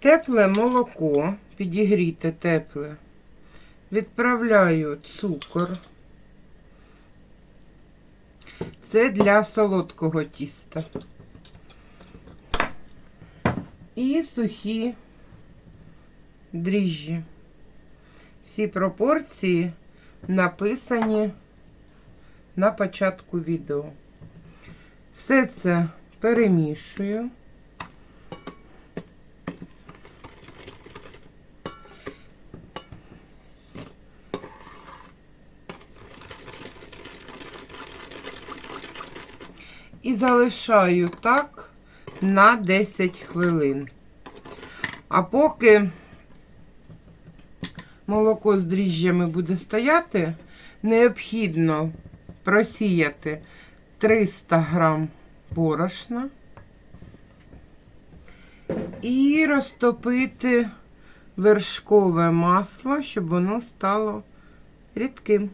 Тепле молоко, підігріте тепле. Відправляю цукор. Це для солодкого тіста. І сухі дріжджі. Всі пропорції написані на початку відео. Все це перемішую. І залишаю так на 10 хвилин. А поки молоко з дріжджами буде стояти, необхідно просіяти 300 грам борошна і розтопити вершкове масло, щоб воно стало рідким.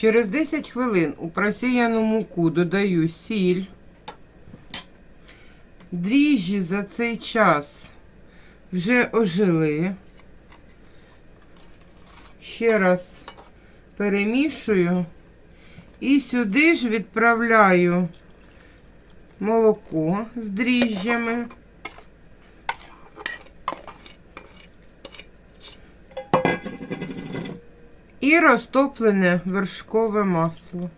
Через 10 хвилин у просіяну муку додаю сіль. Дріжджі за цей час вже ожили. Ще раз перемішую і сюди ж відправляю молоко з дріжджами. І розтоплене вершкове масло.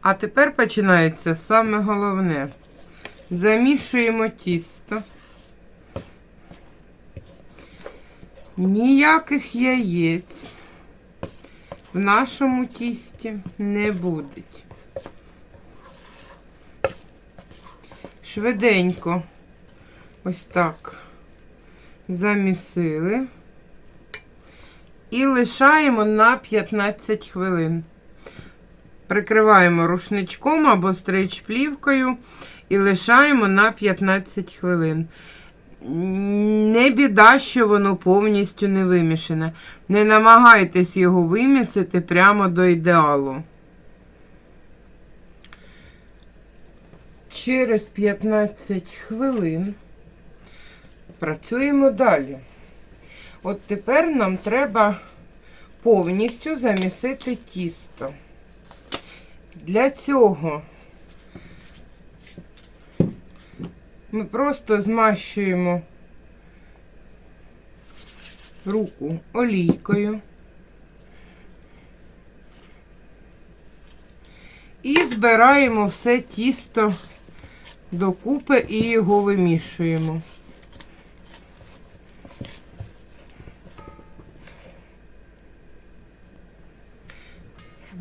А тепер починається саме головне. Замішуємо тісто. Ніяких яєць в нашому тісті не буде. Швиденько ось так замісили і лишаємо на 15 хвилин. Прикриваємо рушничком або стрейч-плівкою і лишаємо на 15 хвилин. Не біда, що воно повністю не вимішане. Не намагайтесь його вимісити прямо до ідеалу. Через 15 хвилин працюємо далі. От тепер нам треба повністю замісити тісто. Для цього ми просто змащуємо руку олійкою і збираємо все тісто докупи і його вимішуємо.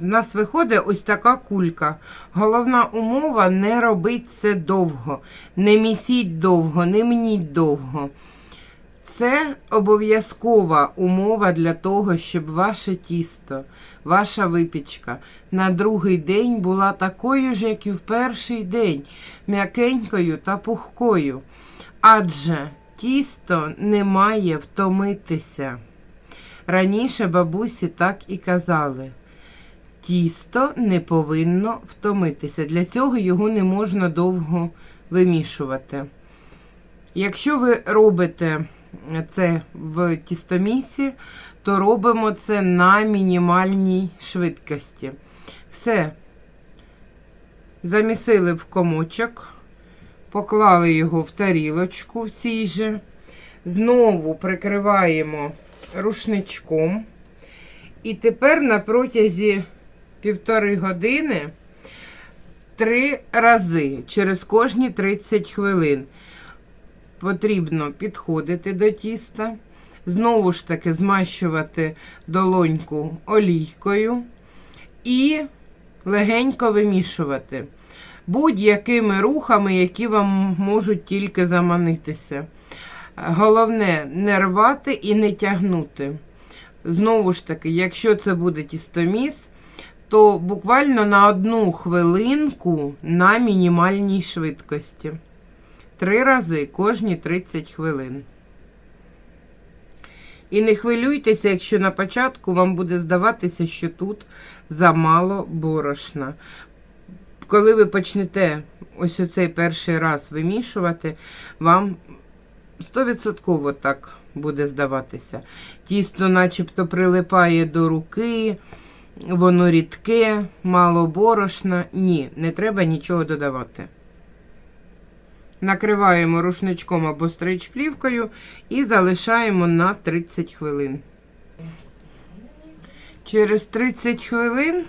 В нас виходить ось така кулька. Головна умова не робити це довго. Не місіть довго, не мніть довго. Це обов'язкова умова для того, щоб ваше тісто, ваша випічка на другий день була такою ж, як і в перший день, м'якенькою та пухкою. Адже тісто не має втомитися. Раніше бабусі так і казали. Тісто не повинно втомитися. Для цього його не можна довго вимішувати. Якщо ви робите це в тістомісі, то робимо це на мінімальній швидкості. Все. Замісили в комочок, поклали його в тарілочку в цій же. Знову прикриваємо рушничком. І тепер на протязі півтори години три рази через кожні 30 хвилин потрібно підходити до тіста, знову ж таки змащувати долоньку олійкою і легенько вимішувати будь-якими рухами, які вам можуть тільки заманитися. Головне не рвати і не тягнути. Знову ж таки, якщо це буде тістоміс, то буквально на одну хвилинку на мінімальній швидкості. Три рази кожні 30 хвилин. І не хвилюйтеся, якщо на початку вам буде здаватися, що тут замало борошна. Коли ви почнете ось оцей перший раз вимішувати, вам 100% так буде здаватися. Тісто начебто прилипає до руки, воно рідке, мало борошна. Ні, не треба нічого додавати. Накриваємо рушничком або стрейч-плівкою і залишаємо на 30 хвилин. Через 30 хвилин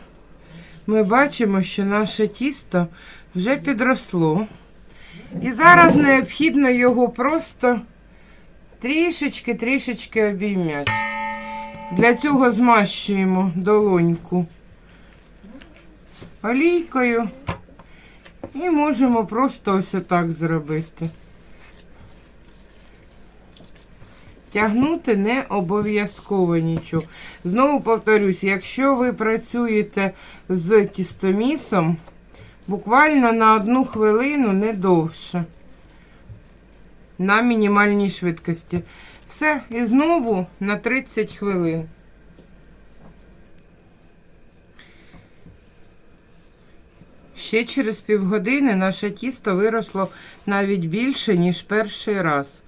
ми бачимо, що наше тісто вже підросло. І зараз необхідно його просто трішечки-трішечки обіймати. Для цього змащуємо долоньку олійкою і можемо просто ось отак зробити. Тягнути не обов'язково нічого. Знову повторюсь, якщо ви працюєте з тістомісом, буквально на одну хвилину не довше. На мінімальній швидкості. Все, і знову на 30 хвилин. Ще через півгодини наше тісто виросло навіть більше, ніж перший раз.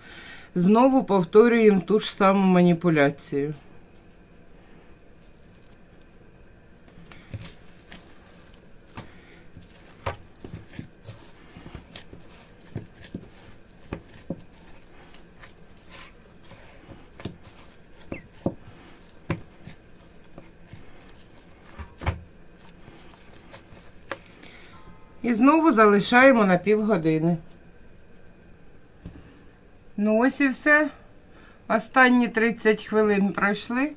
Знову повторюємо ту ж саму маніпуляцію. І знову залишаємо на півгодини. Ну ось і все. Останні 30 хвилин пройшли,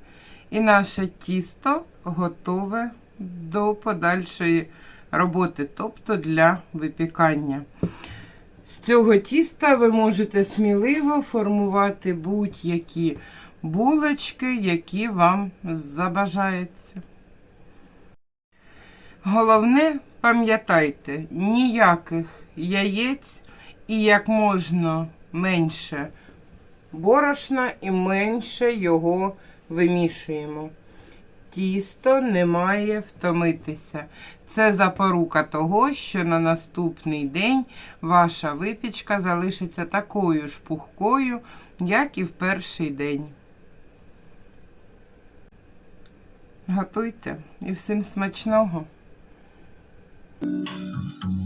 і наше тісто готове до подальшої роботи, тобто для випікання. З цього тіста ви можете сміливо формувати будь-які булочки, які вам забажається. Головне, пам'ятайте, ніяких яєць і як можна менше борошна і менше його вимішуємо. Тісто не має втомитися. Це запорука того, що на наступний день ваша випічка залишиться такою ж пухкою, як і в перший день. Готуйте і всім смачного! Thank you.